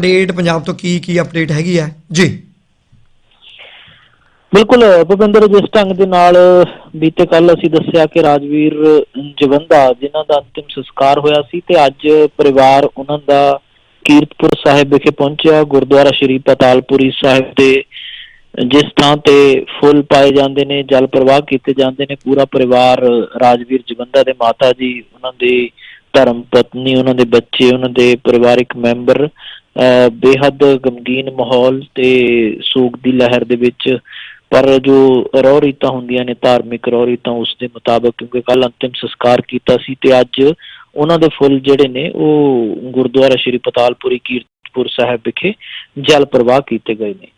Update Punjab ਤੋਂ ਕੀ ਕੀ update ਹੈਗੀ ਹੈ? ਜੀ। ਬਿਲਕੁਲ, ਭੁਪਿੰਦਰ, ਜਿਸ ਢੰਗ ਦੇ ਨਾਲ ਬੀਤੇ ਕੱਲ ਅਸੀਂ ਦੱਸਿਆ ਕਿ ਰਾਜਵੀਰ ਜਵੰਦਾ, ਜਿਨ੍ਹਾਂ ਦਾ ਅੰਤਿਮ ਸੰਸਕਾਰ ਹੋਇਆ ਸੀ ਤੇ ਅੱਜ ਪਰਿਵਾਰ ਉਹਨਾਂ ਦਾ ਕੀਰਤਪੁਰ ਸਾਹਿਬ ਵਿਖੇ ਪਹੁੰਚਿਆ। ਗੁਰਦੁਆਰਾ ਸ਼੍ਰੀ ਪਤਾਲਪੁਰੀ ਸਾਹਿਬ ਦੇ ਜਿਸ ਥਾਂ ਤੇ ਫੁੱਲ ਪਾਏ ਜਾਂਦੇ ਨੇ, ਜਲ ਪ੍ਰਵਾਹ ਕੀਤੇ ਜਾਂਦੇ ਨੇ, ਪੂਰਾ ਪਰਿਵਾਰ ਰਾਜਵੀਰ ਜਵੰਦਾ ਦੇ ਮਾਤਾ ਜੀ, ਉਹਨਾਂ ਦੇ ਧਰਮ ਪਤਨੀ, ਉਹਨਾਂ ਦੇ ਬੱਚੇ, ਉਹਨਾਂ ਦੇ ਪਰਿਵਾਰਿਕ ਮੈਂਬਰ ਬੇਹੱਦ ਗਮਗੀਨ ਮਾਹੌਲ ਤੇ ਸੋਗ ਦੀ ਲਹਿਰ ਦੇ ਵਿੱਚ ਪਰ ਜੋ ਰੌ ਰੀਤਾਂ ਹੁੰਦੀਆਂ ਨੇ ਧਾਰਮਿਕ ਰੌ ਰੀਤਾਂ ਉਸ ਦੇ ਮੁਤਾਬਕ ਕਿਉਂਕਿ ਕੱਲ ਅੰਤਿਮ ਸੰਸਕਾਰ ਕੀਤਾ ਸੀ ਤੇ ਅੱਜ ਉਹਨਾਂ ਦੇ ਫੁੱਲ ਜਿਹੜੇ ਨੇ ਉਹ ਗੁਰਦੁਆਰਾ ਸ਼੍ਰੀ ਪਤਾਲਪੁਰੀ ਕੀਰਤਪੁਰ ਸਾਹਿਬ ਵਿਖੇ ਜਲ ਪ੍ਰਵਾਹ ਕੀਤੇ ਗਏ ਨੇ।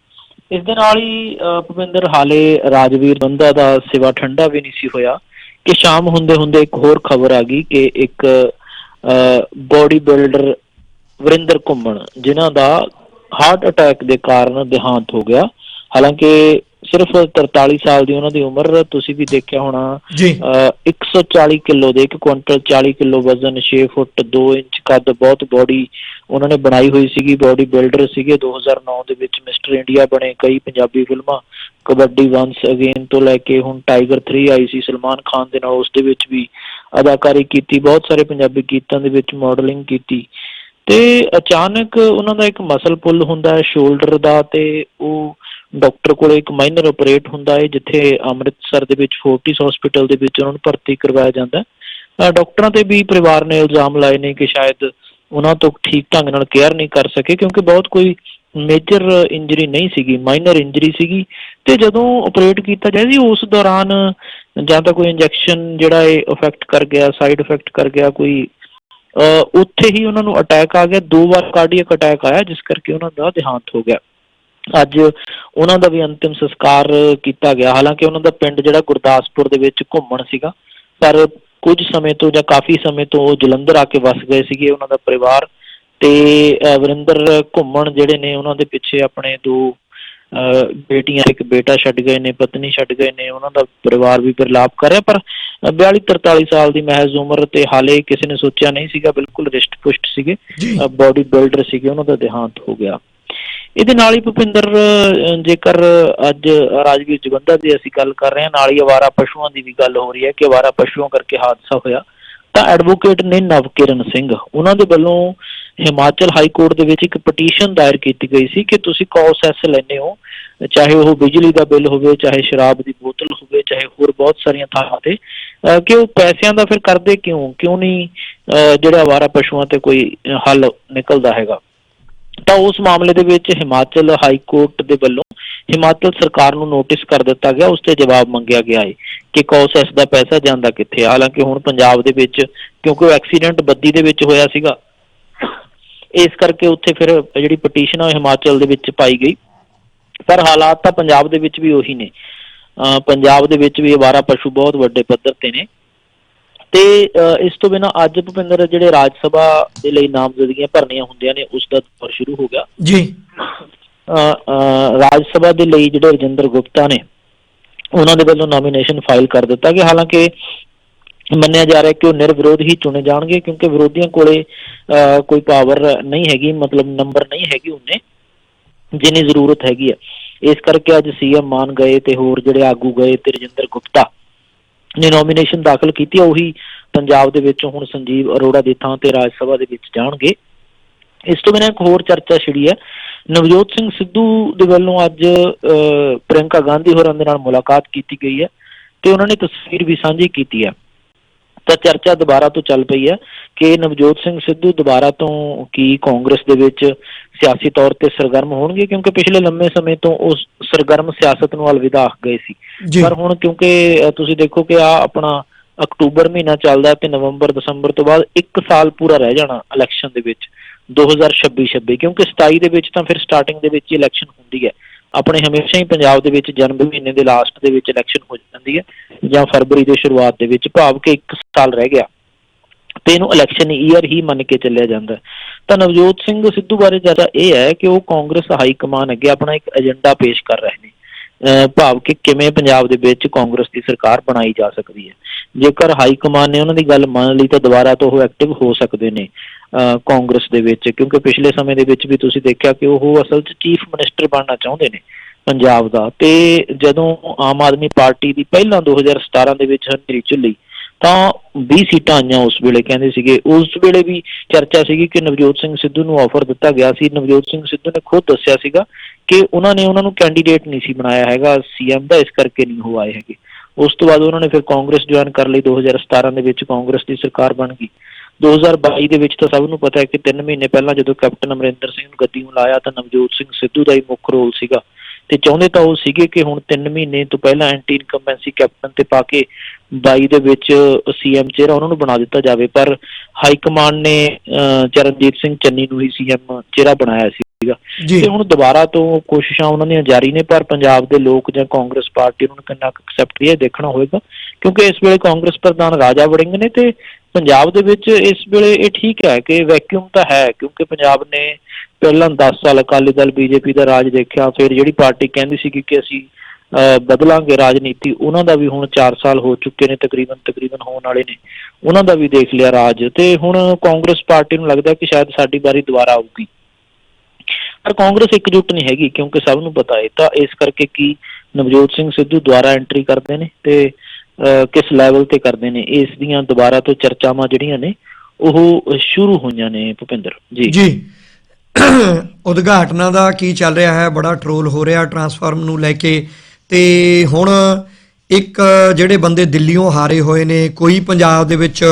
ਇਸ ਦੇ ਨਾਲ ਹੀ ਅਹ, ਭੁਪਿੰਦਰ ਹਾਲੇ ਰਾਜਵੀਰ ਬੰਦਾ ਦਾ ਸਿਵਾ ਠੰਡਾ ਵੀ ਨਹੀਂ ਸੀ ਹੋਇਆ ਕਿ ਸ਼ਾਮ ਹੁੰਦੇ ਹੁੰਦੇ ਇੱਕ ਹੋਰ ਖਬਰ ਆ ਗਈ ਕਿ ਇੱਕ ਬੋਡੀ ਬਿਲਡਰ ਵਰਿੰਦਰ ਘੁੰਮਣ ਜਿਨ੍ਹਾਂ ਦਾ ਹਾਰਟ ਅਟੈਕ ਦੇ ਕਾਰਨ ਦੇਹਾਂਤ ਹੋ ਗਿਆ। ਹਾਲਾਂਕਿ ਸਿਰਫ 43 ਸਾਲ ਦੀ ਉਹਨਾਂ ਦੀ ਉਮਰ ਤੁਸੀਂ ਵੀ ਦੇਖਿਆ ਹੋਣਾ। ਜੀ। ਅਹ 140 ਕਿਲੋ ਦੇ 1 ਕੁਇੰਟਲ 40 ਕਿਲੋ ਵਜ਼ਨ 6 ਫੁੱਟ 2 ਇੰਚ ਕੱਦ ਬਹੁਤ ਬੋਡੀ ਉਹਨਾਂ ਨੇ ਬਣਾਈ ਹੋਈ ਸੀਗੀ ਬੋਡੀ ਬਿਲਡਰ ਸੀਗੇ। 2009 ਦੇ ਵਿੱਚ ਮਿਸਟਰ ਇੰਡੀਆ ਬਣੇ ਕਈ ਪੰਜਾਬੀ ਫਿਲਮਾਂ। ਕਬੱਡੀ ਵੰਸ ਅਗੇਨ ਤੋਂ ਲੈ ਕੇ ਹੁਣ ਟਾਈਗਰ 3 ਆਈ ਸੀ ਸਲਮਾਨ ਖਾਨ ਦੇ ਨਾਲ ਉਸ ਦੇ ਵਿੱਚ ਵੀ ਅਦਾਕਾਰੀ ਕੀਤੀ ਬਹੁਤ ਸਾਰੇ ਪੰਜਾਬੀ ਗੀਤਾਂ ਦੇ ਵਿੱਚ ਮਾਡਲਿੰਗ ਕੀਤੀ। ਤੇ ਅਚਾਨਕ ਉਹਨਾਂ ਦਾ ਇੱਕ ਮਸਲ ਪੁੱਲ ਹੁੰਦਾ ਹੈ ਸ਼ੋਲਡਰ ਦਾ ਤੇ ਉਹ ਡਾਕਟਰ ਕੋਲੇ ਇੱਕ ਮਾਈਨਰ ਆਪਰੇਟ ਹੁੰਦਾ ਹੈ, ਜਿੱਥੇ ਅੰਮ੍ਰਿਤਸਰ ਦੇ ਵਿੱਚ ਫੋਰਟਿਸ ਹਸਪੀਟਲ ਦੇ ਵਿੱਚ ਉਹਨਾਂ ਨੂੰ ਭਰਤੀ ਕਰਵਾਇਆ ਜਾਂਦਾ ਹੈ। ਡਾਕਟਰਾਂ ਤੇ ਵੀ ਪਰਿਵਾਰ ਨੇ ਇਲਜ਼ਾਮ ਲਾਏ ਨੇ ਕਿ ਸ਼ਾਇਦ ਉਹਨਾਂ ਤੋਂ ਠੀਕ ਢੰਗ ਨਾਲ ਕੇਅਰ ਨਹੀਂ ਕਰ ਸਕੇ, ਕਿਉਂਕਿ ਬਹੁਤ ਕੋਈ ਮੇਜਰ ਇੰਜਰੀ ਨਹੀਂ ਸੀਗੀ ਮਾਈਨਰ ਇੰਜਰੀ ਸੀਗੀ। ਤੇ ਜਦੋਂ ਆਪਰੇਟ ਕੀਤਾ ਜਾਏ ਸੀ ਉਸ ਦੌਰਾਨ ਜਾਂ ਤਾਂ ਕੋਈ ਇੰਜੈਕਸ਼ਨ ਜਿਹੜਾ ਇਹ ਇਫੈਕਟ ਕਰ ਗਿਆ ਸਾਈਡ ਇਫੈਕਟ ਕਰ ਗਿਆ, ਕੋਈ ਉੱਥੇ ਹੀ ਉਹਨਾਂ ਨੂੰ ਅਟੈਕ ਆ ਗਿਆ। ਦੋ ਵਾਰ ਕਾਰਡੀਅਕ ਅਟੈਕ ਆਇਆ, ਜਿਸ ਕਰਕੇ ਉਹਨਾਂ ਦਾ ਦੇਹਾਂਤ ਹੋ ਗਿਆ। ਅੱਜ ਉਹਨਾਂ ਦਾ ਵੀ ਅੰਤਿਮ ਸੰਸਕਾਰ ਕੀਤਾ ਗਿਆ। ਹਾਲਾਂਕਿ ਉਹਨਾਂ ਦਾ ਪਿੰਡ ਜਿਹੜਾ ਗੁਰਦਾਸਪੁਰ ਦੇ ਵਿੱਚ ਘੁੰਮਣ ਸੀਗਾ, ਪਰ ਕੁਝ ਸਮੇਂ ਤੋਂ ਜਾਂ ਕਾਫੀ ਸਮੇਂ ਤੋਂ ਉਹ ਜਲੰਧਰ ਆ ਕੇ ਵਸ ਗਏ ਸੀਗੇ ਉਹਨਾਂ ਦਾ ਪਰਿਵਾਰ ਤੇ ਵਰਿੰਦਰ ਘੁੰਮਣ ਜਿਹੜੇ ਨੇ ਉਹਨਾਂ ਦੇ ਪਿੱਛੇ ਆਪਣੇ ਦੋ ਬੇਟੀਆਂ ਇੱਕ ਬੇਟਾ ਛੱਡ ਗਏ ਨੇ ਪਤਨੀ ਛੱਡ ਗਏ ਨੇ ਉਹਨਾਂ ਦਾ ਪਰਿਵਾਰ ਵੀ ਬਿਰਲਾਪ ਕਰ ਰਿਹਾ ਪਰ 42 43 ਸਾਲ ਦੀ ਮਹਿਜ਼ ਉਮਰ ਤੇ ਹਾਲੇ ਕਿਸੇ ਨੇ ਸੋਚਿਆ ਨਹੀਂ ਸੀਗਾ ਬਿਲਕੁਲ ਰਿਸ਼ਟ ਪੁਸ਼ਟ ਸੀਗੇ ਬਾਡੀ ਬਿਲਡਰ ਸੀਗੇ ਉਹਨਾਂ ਦਾ ਦੇਹਾਂਤ ਹੋ ਗਿਆ। ਇਹਦੇ ਨਾਲ ਹੀ ਭੁਪਿੰਦਰ ਜੇਕਰ ਅੱਜ ਰਾਜਵੀਰ ਜਵੰਦਾ ਦੀ ਅਸੀਂ ਗੱਲ ਕਰ ਰਹੇ ਹਾਂ ਨਾਲ ਹੀ ਅਵਾਰਾ ਪਸ਼ੂਆਂ ਦੀ ਵੀ ਗੱਲ ਹੋ ਰਹੀ ਹੈ ਕਿ ਅਵਾਰਾ ਪਸ਼ੂਆਂ ਕਰਕੇ ਹਾਦਸਾ ਹੋਇਆ ਤਾਂ ਐਡਵੋਕੇਟ ਨੇ ਨਵਕਿਰਨ ਸਿੰਘ ਉਹਨਾਂ ਦੇ ਵੱਲੋਂ ਹਿਮਾਚਲ ਹਾਈ ਕੋਰਟ ਦੇ ਵਿੱਚ ਇੱਕ ਪਟੀਸ਼ਨ ਦਾਇਰ ਕੀਤੀ ਗਈ ਸੀ ਕਿ ਤੁਸੀਂ ਕੌਸ ਐਸ ਲੈਂਦੇ ਹੋ ਚਾਹੇ ਉਹ ਬਿਜਲੀ ਦਾ ਬਿੱਲ ਹੋਵੇ ਚਾਹੇ ਸ਼ਰਾਬ ਦੀ ਬੋਤਲ ਹੋਵੇ ਚਾਹੇ ਹੋਰ ਬਹੁਤ ਸਾਰੀਆਂ ਥਾਵਾਂ ਤੇ ਕਿ ਉਹ ਪੈਸਿਆਂ ਦਾ ਫਿਰ ਕਰਦੇ ਕਿਉਂ? ਕਿਉਂ ਨਹੀਂ ਅਹ, ਜਿਹੜਾ ਅਵਾਰਾ ਪਸ਼ੂਆਂ ਤੇ ਕੋਈ ਹੱਲ ਨਿਕਲਦਾ ਹੈਗਾ? ਤਾਂ ਉਸ ਮਾਮਲੇ ਦੇ ਵਿੱਚ ਹਿਮਾਚਲ ਹਾਈ ਕੋਰਟ ਦੇ ਵੱਲੋਂ ਹਿਮਾਚਲ ਸਰਕਾਰ ਨੂੰ ਨੋਟਿਸ ਕਰ ਦਿੱਤਾ ਗਿਆ ਉਸ ਤੇ ਜਵਾਬ ਮੰਗਿਆ ਗਿਆ ਹੈ ਕਿ ਕੌਸੈਸ ਦਾ ਪੈਸਾ ਜਾਂਦਾ ਕਿੱਥੇ? ਹਾਲਾਂਕਿ ਹੁਣ ਪੰਜਾਬ ਦੇ ਵਿੱਚ ਕਿਉਂਕਿ ਉਹ ਐਕਸੀਡੈਂਟ ਬੱਦੀ ਦੇ ਵਿੱਚ ਹੋਇਆ ਸੀਗਾ ਇਸ ਕਰਕੇ ਉੱਥੇ ਫਿਰ ਜਿਹੜੀ ਪਟੀਸ਼ਨ ਆ ਹਿਮਾਚਲ ਦੇ ਵਿੱਚ ਪਾਈ ਗਈ। ਪਰ ਹਾਲਾਤ ਤਾਂ ਪੰਜਾਬ ਦੇ ਵਿੱਚ ਵੀ ਉਹੀ ਨੇ। ਪੰਜਾਬ ਦੇ ਵਿੱਚ ਵੀ ਅਵਾਰਾ ਪਸ਼ੂ ਬਹੁਤ ਵੱਡੇ ਪੱਧਰ ਤੇ ਨੇ। ਤੇ ਇਸ ਤੋਂ ਬਿਨਾ ਅੱਜ ਭੁਪਿੰਦਰ ਜਿਹੜੇ ਰਾਜ ਸਭਾ ਦੇ ਲਈ ਨਾਮਜ਼ਦਗੀਆਂ ਭਰਨੀਆਂ ਹੁੰਦੀਆਂ ਨੇ ਉਸ ਦਾ ਦੌਰ ਸ਼ੁਰੂ ਹੋ ਗਿਆ। ਜੀ। ਰਾਜ ਸਭਾ ਦੇ ਲਈ ਜਿਹੜੇ ਰਜਿੰਦਰ ਗੁਪਤਾ ਨੇ ਉਹਨਾਂ ਦੇ ਵੱਲੋਂ ਨੋਮੀਨੇਸ਼ਨ ਫਾਈਲ ਕਰ ਦਿੱਤਾ ਗਿਆ। ਹਾਲਾਂਕਿ ਮੰਨਿਆ ਜਾ ਰਿਹਾ ਕਿ ਉਹ ਨਿਰਵਿਰੋਧ ਹੀ ਚੁਣੇ ਜਾਣਗੇ ਕਿਉਂਕਿ ਵਿਰੋਧੀਆਂ ਕੋਲੇ ਅਹ ਕੋਈ ਪਾਵਰ ਨਹੀਂ ਹੈਗੀ ਮਤਲਬ ਨੰਬਰ ਨਹੀਂ ਹੈਗੀ ਉਹਨੇ ਜਿੰਨੀ ਜ਼ਰੂਰਤ ਹੈਗੀ ਆ। ਇਸ ਕਰਕੇ ਅੱਜ ਸੀਐਮ ਮਾਨ ਗਏ ਤੇ ਹੋਰ ਜਿਹੜੇ ਆਗੂ ਗਏ ਤੇ ਰਜਿੰਦਰ ਗੁਪਤਾ ਨੇ ਨੋਮੀਨੇਸ਼ਨ ਦਾਖਲ ਕੀਤੀ ਆ, ਉਹੀ ਪੰਜਾਬ ਦੇ ਵਿੱਚ ਹੁਣ ਸੰਜੀਵ ਅਰੋੜਾ ਦੀ ਥਾਂ ਤੇ ਰਾਜ ਸਭਾ ਦੇ ਵਿੱਚ ਜਾਣਗੇ। ਇਸ ਤੋਂ ਬਿਨਾਂ ਇੱਕ ਹੋਰ ਚਰਚਾ ਛਿੜੀ ਹੈ ਨਵਜੋਤ ਸਿੰਘ ਸਿੱਧੂ ਦੇ ਵੱਲੋਂ ਅੱਜ ਅਹ, ਪ੍ਰਿਯੰਕਾ ਗਾਂਧੀ ਹੋਰਾਂ ਦੇ ਨਾਲ ਮੁਲਾਕਾਤ ਕੀਤੀ ਗਈ ਹੈ ਤੇ ਉਹਨਾਂ ਨੇ ਤਸਵੀਰ ਵੀ ਸਾਂਝੀ ਕੀਤੀ ਹੈ ਤਾਂ ਚਰਚਾ ਦੁਬਾਰਾ ਤੋਂ ਚੱਲ ਪਈ ਹੈ ਕਿ ਨਵਜੋਤ ਸਿੰਘ ਸਿੱਧੂ ਦੁਬਾਰਾ ਤੋਂ ਕੀ ਕਾਂਗਰਸ ਦੇ ਵਿੱਚ ਸਿਆਸੀ ਤੌਰ ਤੇ ਸਰਗਰਮ ਹੋਣਗੇ? ਕਿਉਂਕਿ ਪਿਛਲੇ ਲੰਮੇ ਸਮੇਂ ਤੋਂ ਉਹ ਸਰਗਰਮ ਸਿਆਸਤ ਨੂੰ ਅਲਵਿਦਾ ਆਖ ਗਏ ਸੀ। ਪਰ ਹੁਣ ਕਿਉਂਕਿ ਤੁਸੀਂ ਦੇਖੋ ਕਿ ਆ ਆਪਣਾ ਅਕਤੂਬਰ ਮਹੀਨਾ ਚੱਲਦਾ ਤੇ ਨਵੰਬਰ ਦਸੰਬਰ ਤੋਂ ਬਾਅਦ 1 ਸਾਲ ਪੂਰਾ ਰਹਿ ਜਾਣਾ ਇਲੈਕਸ਼ਨ ਦੇ ਵਿੱਚ 2026 26 ਕਿਉਂਕਿ 27 ਦੇ ਵਿੱਚ ਤਾਂ ਫਿਰ ਸਟਾਰਟਿੰਗ ਦੇ ਵਿੱਚ ਹੀ ਇਲੈਕਸ਼ਨ ਹੁੰਦੀ ਹੈ। ਆਪਣੇ ਹਮੇਸ਼ਾ ਹੀ ਪੰਜਾਬ ਦੇ ਵਿੱਚ ਜਨਮ ਮਹੀਨੇ ਦੇ ਲਾਸਟ ਦੇ ਵਿੱਚ ਇਲੈਕਸ਼ਨ ਹੋ ਜਾਂਦੀ ਹੈ ਜਾਂ ਫਰਵਰੀ ਦੇ ਸ਼ੁਰੂਆਤ ਦੇ ਵਿੱਚ, ਭਾਵ ਕਿ 1 ਸਾਲ ਰਹਿ ਗਿਆ। ਤੇ ਇਹਨੂੰ ਇਲੈਕਸ਼ਨ ਈਅਰ ਹੀ ਮੰਨ ਕੇ ਚੱਲਿਆ ਜਾਂਦਾ ਤਾਂ ਨਵਜੋਤ ਸਿੰਘ ਸਿੱਧੂ ਬਾਰੇ ਜ਼ਿਆਦਾ ਇਹ ਹੈ ਕਿ ਉਹ ਕਾਂਗਰਸ ਹਾਈ ਕਮਾਨ ਅੱਗੇ ਆਪਣਾ ਇੱਕ ਏਜੰਡਾ ਪੇਸ਼ ਕਰ ਰਹੇ ਨੇ। ਭਾਵ ਕਿ ਕਿਵੇਂ ਪੰਜਾਬ ਦੇ ਵਿੱਚ ਕਾਂਗਰਸ ਦੀ ਸਰਕਾਰ ਬਣਾਈ ਜਾ ਸਕਦੀ ਹੈ। ਜੇਕਰ ਹਾਈ ਕਮਾਨ ਨੇ ਉਹਨਾਂ ਦੀ ਗੱਲ ਮੰਨ ਲਈ ਤਾਂ ਦੁਬਾਰਾ ਤੋਂ ਉਹ ਐਕਟਿਵ ਹੋ ਸਕਦੇ ਨੇ, ਅਹ ਕਾਂਗਰਸ ਦੇ ਵਿੱਚ। ਕਿਉਂਕਿ ਪਿਛਲੇ ਸਮੇਂ ਦੇ ਵਿੱਚ ਵੀ ਤੁਸੀਂ ਦੇਖਿਆ ਕਿ ਉਹ ਅਸਲ 'ਚ ਚੀਫ ਮਿਨਿਸਟਰ ਬਣਨਾ ਚਾਹੁੰਦੇ ਨੇ ਪੰਜਾਬ ਦਾ। ਤੇ ਜਦੋਂ ਆਮ ਆਦਮੀ ਪਾਰਟੀ ਦੀ ਪਹਿਲਾਂ 2017 ਦੇ ਵਿੱਚ ਹਨੇਰੀ ਝੁੱਲੀ ਤਾਂ 20 ਸੀਟਾਂ ਆਈਆਂ ਉਸ ਵੇਲੇ, ਕਹਿੰਦੇ ਸੀਗੇ। ਉਸ ਵੇਲੇ ਵੀ ਚਰਚਾ ਸੀਗੀ ਕਿ ਨਵਜੋਤ ਸਿੰਘ ਸਿੱਧੂ ਨੂੰ ਆਫਰ ਦਿੱਤਾ ਗਿਆ ਸੀ। ਨਵਜੋਤ ਸਿੰਘ ਸਿੱਧੂ ਨੇ ਖੁਦ ਦੱਸਿਆ ਸੀਗਾ ਕਿ ਉਹਨਾਂ ਨੇ ਉਹਨਾਂ ਨੂੰ ਕੈਂਡੀਡੇਟ ਨਹੀਂ ਸੀ ਬਣਾਇਆ ਹੈਗਾ। ਸੀਐਮ ਦਾ ਇਸ ਕਰਕੇ ਨਹੀਂ ਉਹ ਆਏ ਹੈਗੇ। ਉਸ ਤੋਂ ਬਾਅਦ ਉਹਨਾਂ ਨੇ ਫਿਰ ਕਾਂਗਰਸ ਜੁਆਇਨ ਕਰ ਲਈ। 2017 ਦੇ ਵਿੱਚ ਕਾਂਗਰਸ ਦੀ ਸਰਕਾਰ ਬਣ ਗਈ। 2022 ਦੇ ਵਿੱਚ ਤਾਂ ਸਭ ਨੂੰ ਪਤਾ ਹੈ ਕਿ 3 ਮਹੀਨੇ ਪਹਿਲਾਂ ਜਦੋਂ ਕੈਪਟਨ ਅਮਰਿੰਦਰ ਸਿੰਘ ਨੂੰ ਗੱਦੀ ਨੂੰ ਲਾਇਆ ਤਾਂ ਨਵਜੋਤ ਸਿੰਘ ਸਿੱਧੂ ਦਾ ਹੀ ਮੁੱਖ ਰੋਲ ਸੀਗਾ। ਤੇ ਚਾਹੁੰਦੇ ਤਾਂ ਉਹ ਸੀਗੇ ਕਿ ਹੁਣ 3 ਮਹੀਨੇ ਤੋਂ ਪਹਿਲਾਂ ਐਂਟੀ ਇਨਕੰਬੈਂਸੀ ਕੈਪਟਨ ਤੇ ਪਾ ਕੇ 22 ਦੇ ਵਿੱਚ ਸੀਐਮ ਚਿਹਰਾ ਉਹਨਾਂ ਨੂੰ ਬਣਾ ਦਿੱਤਾ ਜਾਵੇ ਪਰ ਹਾਈ ਕਮਾਂਡ ਨੇ ਚਰਨਜੀਤ ਸਿੰਘ ਚੰਨੀ ਨੂੰ ਹੀ ਸੀਐਮ ਚਿਹਰਾ ਬਣਾਇਆ ਸੀਗਾ। ਜੀ। ਤੇ ਹੁਣ ਦੁਬਾਰਾ ਤੋਂ ਕੋਸ਼ਿਸ਼ਾਂ ਉਹਨਾਂ ਦੀਆਂ ਜਾਰੀ ਨੇ ਪਰ ਪੰਜਾਬ ਦੇ ਲੋਕ ਜਾਂ ਕਾਂਗਰਸ ਪਾਰਟੀ ਉਹਨਾਂ ਨੂੰ ਕਿੰਨਾ ਐਕਸੈਪਟ ਇਹ ਦੇਖਣਾ ਹੋਏਗਾ ਕਿਉਂਕਿ ਇਸ ਵੇਲੇ ਕਾਂਗਰਸ ਪ੍ਰਧਾਨ ਰਾਜਾ ਵੜਿੰਗ ਨੇ ਤੇ ਪੰਜਾਬ ਦੇ ਵਿੱਚ ਇਸ ਵੇਲੇ ਇਹ ਠੀਕ ਹੈ ਕਿ ਵੈਕਿਊਮ ਤਾਂ ਹੈ ਕਿਉਂਕਿ ਪੰਜਾਬ ਨੇ ਪਹਿਲਾਂ 10 ਸਾਲ ਅਕਾਲੀ ਦਲ ਬੀਜੇਪੀ ਦਾ ਰਾਜ ਦੇਖਿਆ ਫਿਰ ਜਿਹੜੀ ਪਾਰਟੀ ਕਹਿੰਦੀ ਸੀ ਕਿ ਅਸੀਂ ਬਦਲਾਂਗੇ ਰਾਜਨੀਤੀ ਉਹਨਾਂ ਦਾ ਵੀ ਹੁਣ 4 ਸਾਲ ਹੋ ਚੁੱਕੇ ਨੇ ਤਕਰੀਬਨ ਤਕਰੀਬਨ ਹੋਣ ਵਾਲੇ ਨੇ ਉਹਨਾਂ ਦਾ ਵੀ ਦੇਖ ਲਿਆ ਰਾਜ। ਤੇ ਹੁਣ ਕਾਂਗਰਸ ਪਾਰਟੀ ਨੂੰ ਲੱਗਦਾ ਕਿ ਸ਼ਾਇਦ ਸਾਡੀ ਵਾਰੀ ਦੁਬਾਰਾ ਆਊਗੀ। ਪਰ ਕਾਂਗਰਸ ਇਕਜੁੱਟ ਨਹੀਂ ਹੈਗੀ ਕਿਉਂਕਿ ਸਭ ਨੂੰ ਪਤਾ ਹੈ ਤਾਂ ਇਸ ਕਰਕੇ ਕੀ ਨਵਜੋਤ ਸਿੰਘ ਸਿੱਧੂ ਦੁਬਾਰਾ ਐਂਟਰੀ ਕਰਦੇ ਨੇ ਤੇ ਅਹ, ਕਿਸ ਲੈਵਲ ਤੇ ਕਰਦੇ ਨੇ ਇਸ ਦੀਆਂ ਦੁਬਾਰਾ ਤੋਂ ਚਰਚਾਵਾਂ ਜਿਹੜੀਆਂ ਨੇ ਉਹ ਸ਼ੁਰੂ ਹੋਈਆਂ ਨੇ ਭੁਪਿੰਦਰ। ਜੀ। ਜੀ। ਉਦਘਾਟਨਾਂ ਦਾ ਕੀ ਚੱਲ ਰਿਹਾ ਹੈ? ਬੜਾ ਟ੍ਰੋਲ ਹੋ ਰਿਹਾ ਟਰਾਂਸਫਾਰਮ ਨੂੰ ਲੈ ਕੇ। ਤੇ ਹੁਣ ਇੱਕ ਜਿਹੜੇ ਬੰਦੇ ਦਿੱਲੀੋਂ ਹਾਰੇ ਹੋਏ ਨੇ ਕੋਈ ਪੰਜਾਬ ਦੇ ਵਿੱਚ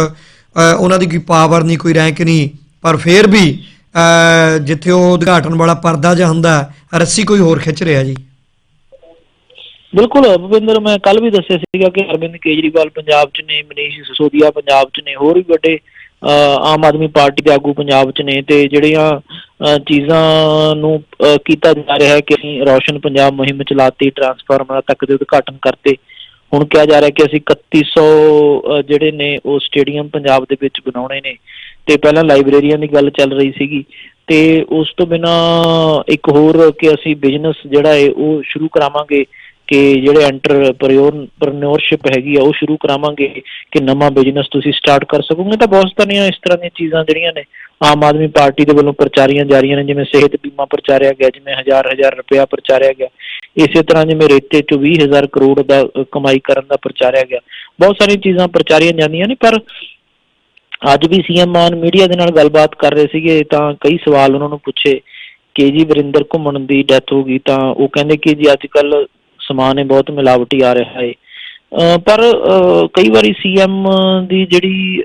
ਉਹਨਾਂ ਦੀ ਕੋਈ ਪਾਵਰ ਨਹੀਂ ਕੋਈ ਰੈਂਕ ਨਹੀਂ ਪਰ ਫਿਰ ਵੀ ਅ, ਜਿੱਥੇ ਉਹ ਉਦਘਾਟਨ ਵਾਲਾ ਪਰਦਾ ਜਿਹਾ ਹੁੰਦਾ ਰੱਸੀ ਕੋਈ ਹੋਰ ਖਿੱਚ ਰਿਹਾ ਜੀ? ਬਿਲਕੁਲ ਭੁਪਿੰਦਰ ਮੈਂ ਕੱਲ ਵੀ ਦੱਸਿਆ ਸੀਗਾ ਕਿ ਅਰਵਿੰਦ ਕੇਜਰੀਵਾਲ ਪੰਜਾਬ 'ਚ ਨੇ ਮਨੀਸ਼ ਸਿਸੋਦੀਆ ਪੰਜਾਬ 'ਚ ਨੇ ਹੋਰ ਵੀ ਵੱਡੇ ਆਮ ਆਦਮੀ ਪਾਰਟੀ ਦੇ ਆਗੂ ਪੰਜਾਬ 'ਚ ਨੇ ਤੇ ਜਿਹੜੀਆਂ ਚੀਜ਼ਾਂ ਨੂੰ ਅਹ, ਕੀਤਾ ਜਾ ਰਿਹਾ ਹੈ ਕਿ ਅਸੀਂ ਰੋਸ਼ਨ ਪੰਜਾਬ ਮੁਹਿੰਮ ਚਲਾਤੀ ਟਰਾਂਸਫਾਰਮਰਾਂ ਤੱਕ ਦੇ ਉਦਘਾਟਨ ਕਰਤੇ। ਹੁਣ ਕਿਹਾ ਜਾ ਰਿਹਾ ਕਿ ਅਸੀਂ 3100 ਅਹ, ਜਿਹੜੇ ਨੇ ਉਹ ਸਟੇਡੀਅਮ ਪੰਜਾਬ ਦੇ ਵਿੱਚ ਬਣਾਉਣੇ ਨੇ। ਤੇ ਪਹਿਲਾਂ ਲਾਇਬ੍ਰੇਰੀਆਂ ਦੀ ਗੱਲ ਚੱਲ ਰਹੀ ਸੀਗੀ। ਤੇ ਉਸ ਤੋਂ ਬਿਨਾ ਇੱਕ ਹੋਰ ਕਿ ਅਸੀਂ ਬਿਜ਼ਨਸ ਜਿਹੜਾ ਹੈ ਉਹ ਸ਼ੁਰੂ ਕਰਾਵਾਂਗੇ। ਕਿ ਜਿਹੜੇ ਐਂਟਰਪ੍ਰੀਨਿਓਰਸ਼ਿਪ ਹੈਗੀ ਆ, ਉਹ ਸ਼ੁਰੂ ਕਰਾਵਾਂਗੇ ਕਿ ਨਵਾਂ ਬਿਜ਼ਨਸ ਤੁਸੀਂ ਸਟਾਰਟ ਕਰ ਸਕੋਗੇ। ਤਾਂ ਬਹੁਤ ਸਾਰੀਆਂ ਇਸ ਤਰ੍ਹਾਂ ਦੀਆਂ ਚੀਜ਼ਾਂ ਜਿਹੜੀਆਂ ਨੇ, ਆਮ ਆਦਮੀ ਪਾਰਟੀ ਦੇ ਵੱਲੋਂ ਪ੍ਰਚਾਰੀਆਂ ਜਾ ਰਹੀਆਂ ਨੇ, ਜਿਵੇਂ ਸਿਹਤ ਬੀਮਾ ਪ੍ਰਚਾਰਿਆ ਗਿਆ, ਜਿਵੇਂ ਹਜ਼ਾਰ ਹਜ਼ਾਰ ਰੁਪਇਆ ਪ੍ਰਚਾਰਿਆ ਗਿਆ। ਇਸੇ ਤਰ੍ਹਾਂ ਜਿਵੇਂ ਰੇਤੇ ਚੋਂ 20000 ਕਰੋੜ ਦਾ ਕਮਾਈ ਕਰਨ ਦਾ ਪ੍ਰਚਾਰਿਆ ਗਿਆ। ਬਹੁਤ ਸਾਰੀਆਂ ਚੀਜ਼ਾਂ ਪ੍ਰਚਾਰੀਆਂ ਜਾਂਦੀਆਂ ਨੇ, ਪਰ ਅੱਜ ਵੀ ਸੀਐਮ ਮਾਨ ਮੀਡੀਆ ਦੇ ਨਾਲ ਗੱਲਬਾਤ ਕਰ ਰਹੇ ਸੀਗੇ, ਤਾਂ ਕਈ ਸਵਾਲ ਉਹਨਾਂ ਨੂੰ ਪੁੱਛੇ ਕਿ ਜੀ ਵਰਿੰਦਰ ਘੁੰਮਣ ਦੀ ਡੈਥ ਹੋ ਗਈ, ਤਾਂ ਉਹ ਕਹਿੰਦੇ ਕਿ ਜੀ ਅੱਜ ਕੱਲ ਸਮਾਨ ਹੈ, ਬਹੁਤ ਮਿਲਾਵਟੀ ਆ ਰਿਹਾ ਹੈ। ਪਰ ਕਈ ਵਾਰੀ ਸੀਐਮ ਦੀ ਜਿਹੜੀ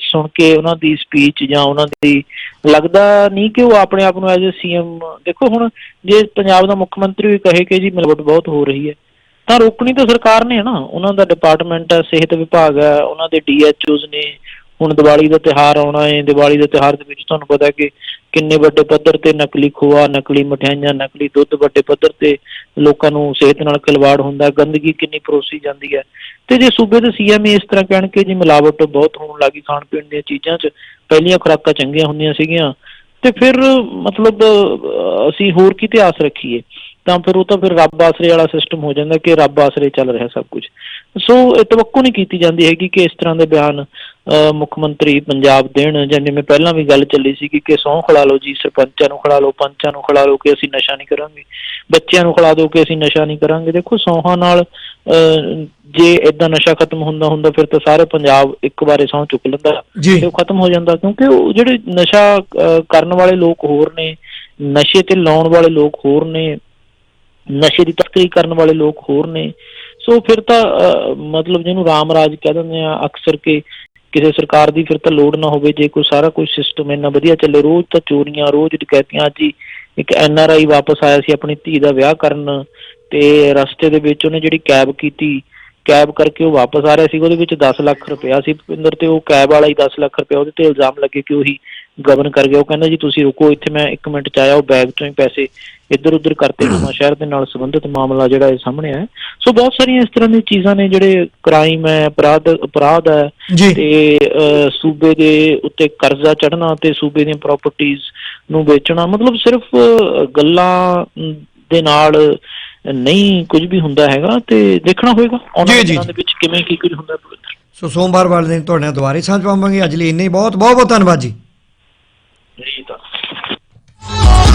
ਸੁਣ ਕੇ ਉਹਨਾਂ ਦੀ ਸਪੀਚ ਜਾਂ ਉਹਨਾਂ ਦੀ ਲੱਗਦਾ ਨਹੀਂ ਕਿ ਉਹ ਆਪਣੇ ਆਪ ਨੂੰ ਐਜ਼ ਅ ਸੀਐਮ ਦੇਖੋ ਹੁਣ ਜੇ ਪੰਜਾਬ ਦਾ ਮੁੱਖ ਮੰਤਰੀ ਵੀ ਕਹੇ ਕਿ ਜੀ ਮਿਲਾਵਟ ਬਹੁਤ ਹੋ ਰਹੀ ਹੈ, ਤਾਂ ਰੋਕਣੀ ਤਾਂ ਸਰਕਾਰ ਨੇ ਹੈ ਨਾ। ਉਹਨਾਂ ਦਾ ਡਿਪਾਰਟਮੈਂਟ ਹੈ, ਸਿਹਤ ਵਿਭਾਗ ਹੈ, ਉਹਨਾਂ ਦੇ ਡੀਐਚਓਜ਼ ਨੇ ਹੁਣ ਦੀਵਾਲੀ ਦਾ ਤਿਉਹਾਰ ਆਉਣਾ ਹੈ, ਦੀਵਾਲੀ ਦੇ ਤਿਉਹਾਰ ਦੇ ਵਿੱਚ ਤੁਹਾਨੂੰ ਪਤਾ ਕਿ ਕਿੰਨੇ ਵੱਡੇ ਪੱਧਰ ਤੇ ਨਕਲੀ ਖੋਆ, ਨਕਲੀ ਮਠਿਆਈਆਂ, ਨਕਲੀ ਦੁੱਧ ਵੱਡੇ ਪੱਧਰ ਤੇ ਲੋਕਾਂ ਨੂੰ ਸਿਹਤ ਨਾਲ ਖਿਲਵਾੜ ਹੁੰਦਾ, ਗੰਦਗੀ ਕਿੰਨੀ ਪਰੋਸੀ ਜਾਂਦੀ ਹੈ। ਤੇ ਜੇ ਸੂਬੇ ਦੇ ਸੀਐਮ ਇਸ ਤਰ੍ਹਾਂ ਕਹਿਣ ਕਿ ਜੀ ਮਿਲਾਵਟ ਬਹੁਤ ਹੋਣ ਲੱਗੀ ਖਾਣ ਪੀਣ ਦੀਆਂ ਚੀਜ਼ਾਂ 'ਚ, ਪਹਿਲੀਆਂ ਖੁਰਾਕਾਂ ਚੰਗੀਆਂ ਹੁੰਦੀਆਂ ਸੀਗੀਆਂ, ਤੇ ਫਿਰ ਮਤਲਬ ਅਸੀਂ ਹੋਰ ਕੀ ਇਤਿਹਾਸ ਰੱਖੀਏ? ਤਾਂ ਫਿਰ ਉਹ ਤਾਂ ਫਿਰ ਰੱਬ ਆਸਰੇ ਵਾਲਾ ਸਿਸਟਮ ਹੋ ਜਾਂਦਾ ਕਿ ਰੱਬ ਆਸਰੇ ਚੱਲ ਰਿਹਾ ਸਭ ਕੁਝ ਸੋ ਇਹ ਤਵੱਕੂ ਨਹੀਂ ਕੀਤੀ ਜਾਂਦੀ ਹੈਗੀ ਕਿ ਇਸ ਤਰ੍ਹਾਂ ਦੇ ਬਿਆਨ ਮੁੱਖ ਮੰਤਰੀ ਪੰਜਾਬ ਦੇਣ ਜਾਂ ਜਿਵੇਂ ਪਹਿਲਾਂ ਵੀ ਗੱਲ ਚੱਲੀ ਸੀ ਕਿ ਸਹੁੰ ਖਿਲਾ ਲਓ ਜੀ ਸਰਪੰਚਾਂ ਨੂੰ ਖਿਲਾ ਲਓ ਪੰਚਾਂ ਨੂੰ ਖਿਲਾ ਲਓ ਕਿ ਅਸੀਂ ਨਸ਼ਾ ਨਹੀਂ ਕਰਾਂਗੇ ਬੱਚਿਆਂ ਨੂੰ ਖਿਲਾ ਦਿਓ ਕਿ ਅਸੀਂ ਨਸ਼ਾ ਨਹੀਂ ਕਰਾਂਗੇ। ਦੇਖੋ ਸੌਹਾਂ ਨਾਲ ਜੇ ਇਦਾਂ ਨਸ਼ਾ ਖਤਮ ਹੁੰਦਾ ਹੁੰਦਾ ਫਿਰ ਤਾਂ ਸਾਰੇ ਪੰਜਾਬ ਇੱਕ ਵਾਰੇ ਸਹੁੰ ਚੁੱਕ ਲੈਂਦਾ ਤੇ ਉਹ ਖਤਮ ਹੋ ਜਾਂਦਾ ਕਿਉਂਕਿ ਉਹ ਜਿਹੜੇ ਨਸ਼ਾ ਕਰਨ ਵਾਲੇ ਲੋਕ ਹੋਰ ਨੇ ਨਸ਼ੇ ਤੇ ਲਾਉਣ ਵਾਲੇ ਲੋਕ ਹੋਰ ਨੇ ਨਸ਼ੇ ਦੀ ਤਸਕਰੀ ਕਰਨ ਵਾਲੇ ਲੋਕ ਹੋਰ ਨੇ ਸੋ ਫਿਰ ਤਾਂ ਮਤਲਬ ਜਿਹਨੂੰ ਰਾਮ ਰਾਜ ਕਹਿ ਦਿੰਦੇ ਆ, ਅਕਸਰ ਕਿ ਕਿਸੇ ਸਰਕਾਰ ਦੀ ਫਿਰ ਤਾਂ ਲੋੜ ਨਾ ਹੋਵੇ, ਜੇ ਕੋਈ ਸਾਰਾ ਕੁਝ ਸਿਸਟਮ ਇੰਨਾ ਵਧੀਆ ਚੱਲੇ, ਰੋਜ਼ ਤਾਂ ਚੋਰੀਆਂ, ਰੋਜ਼ ਡਕੈਤੀਆਂ, ਅੱਜ ਹੀ ਇੱਕ ਐਨ ਆਰ ਆਈ ਵਾਪਸ ਆਇਆ ਸੀ ਆਪਣੀ ਧੀ ਦਾ ਵਿਆਹ ਕਰਨ ਤੇ ਰਸਤੇ ਦੇ ਵਿੱਚ ਉਹਨੇ ਜਿਹੜੀ ਕੈਬ ਕੀਤੀ ਕੈਬ ਕਰਕੇ ਉਹ ਵਾਪਸ ਆ ਰਿਹਾ ਸੀ, ਉਹਦੇ ਵਿੱਚ 10 ਲੱਖ ਰੁਪਇਆ ਸੀ ਭੁਪਿੰਦਰ ਤੇ ਉਹ ਕੈਬ ਵਾਲਾ ਹੀ 10 ਲੱਖ ਰੁਪਇਆ ਉਹਦੇ ਤੇ ਇਲਜ਼ਾਮ ਲੱਗੇ ਕਿ ਉਹੀ ਗਵਨ ਕਰ ਗਿਆ ਉਹ ਕਹਿੰਦਾ ਜੀ ਤੁਸੀਂ ਰੁਕੋ ਇੱਥੇ ਮੈਂ 1 ਮਿੰਟ ਚ ਆਇਆ। ਉਹ ਬੈਗ ਚੋਂ ਹੀ ਪੈਸੇ ਇੱਧਰ ਉੱਧਰ ਕਰਤੇ ਨਵਾਂ ਸ਼ਹਿਰ ਦੇ ਨਾਲ ਸੰਬੰਧਿਤ ਮਾਮਲਾ ਜਿਹੜਾ ਇਹ ਸਾਹਮਣੇ ਆਇਆ। ਸੋ ਬਹੁਤ ਸਾਰੀਆਂ ਇਸ ਤਰ੍ਹਾਂ ਦੀਆਂ ਚੀਜ਼ਾਂ ਨੇ ਜਿਹੜੇ ਕ੍ਰਾਈਮ ਹੈ ਅਪਰਾਧ ਅਪਰਾਧ ਹੈ। ਤੇ ਸੂਬੇ ਦੇ ਉੱਤੇ ਕਰਜ਼ਾ ਚੜ੍ਹਨਾ ਤੇ ਸੂਬੇ ਦੀਆਂ ਪ੍ਰਾਪਰਟੀਆਂ ਨੂੰ ਵੇਚਣਾ। ਮਤਲਬ ਸਿਰਫ ਗੱਲਾਂ ਦੇ ਨਾਲ ਨਹੀਂ ਕੁਝ ਵੀ ਹੁੰਦਾ ਹੈਗਾ ਤੇ ਦੇਖਣਾ ਹੋਏਗਾ। ਦਿਨਾਂ ਜੀ। ਦੇ ਵਿੱਚ ਕਿਵੇਂ ਕੀ ਕੁਝ ਹੁੰਦਾ ਸੋ ਸੋਮਵਾਰ ਵਾਲੇ ਦਿਨ ਤੁਹਾਡੇ ਨਾਲ ਦੁਬਾਰੇ ਸਾਂਝ ਪਾਵਾਂਗੇ ਅੱਜ ਲਈ ਇੰਨੇ ਹੀ। ਬਹੁਤ ਬਹੁਤ ਧੰਨਵਾਦ ਜੀ। ਜੀ ਤਾਂ